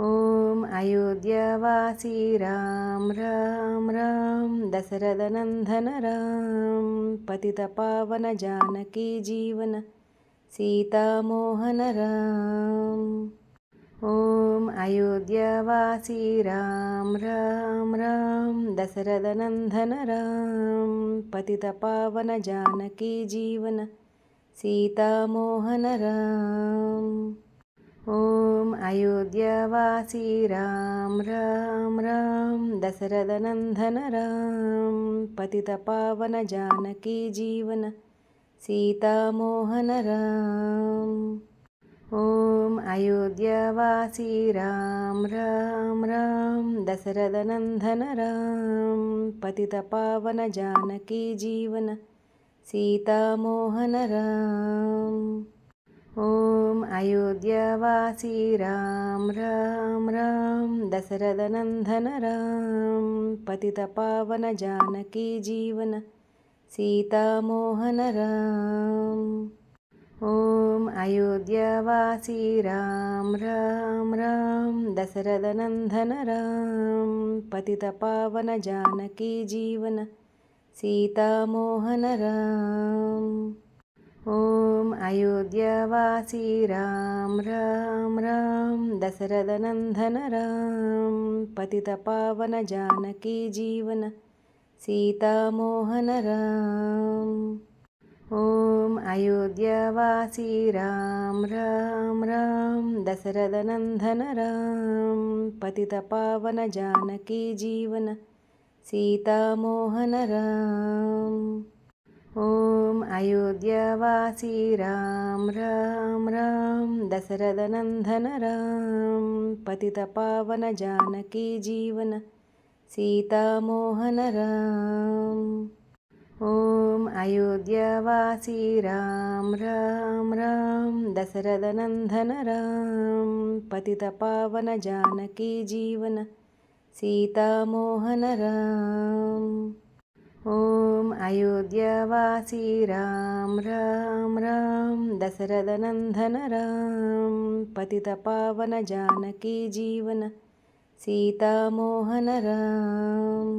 ॐ अयोध्यावासी राम राम राम। दशरथनन्दन राम। पतितपावन जानकी जीवन। सीतामोहन राम। ॐ अयोध्यावासी राम राम राम। दशरथनन्दन राम। पतितपावन जानकी जीवन। सीतामोहन राम ఓం అయోధ్యవాసి రామ్ రామ్ రామ్ దశరథ నందన రామ్ పతిత పావన జానకీ జీవన సీతామోహన రామ్ ఓం అయోధ్యవాసి రామ్ రామ్ రామ్ దశరథ నందన రామ్ పతిత పావన జానకీ జీవన సీతామోహన రామ్ ఓం అయోధ్యవాసి రామ్ రామ్ రామ్ దశరథ నందన రామ్ పతిత పావన జానకీ జీవన సీతామోహన రామ్ ఓం అయోధ్యవాసి రామ్ రామ్ రామ్ దశరథ నందన రామ్ పతిత పావన జానకీ జీవన సీతామోహన రామ్ అయోధ్యవాసి రామ్ రామ్ రామ్ దశరథ నందన రామ్ పతిత పావన జానకీ జీవన సీతామోహన రామ్. ఓం అయోధ్యవాసి రామ్ రామ్ రామ్ దశరథ నందన రామ్ పతిత పావన జానకీ జీవన సీతామోహన రామ్. అయోధ్యవాసి రామ్ రామ్ రామ్ దశరథ నందన రామ్ పతిత పావన జానకీ జీవన సీతామోహన రామ్. ఓం అయోధ్యవాసి రామ్ రామ్ రామ్ దశరథ నందన రామ్ పతిత పావన జానకీ జీవన సీతామోహన రామ్. ఓం ఓం అయోధ్యవాసి రామ్ రామ్ రామ్ దశరథనందన రామ్ పతిత పావన జానకీ జీవన సీతామోహన రామ్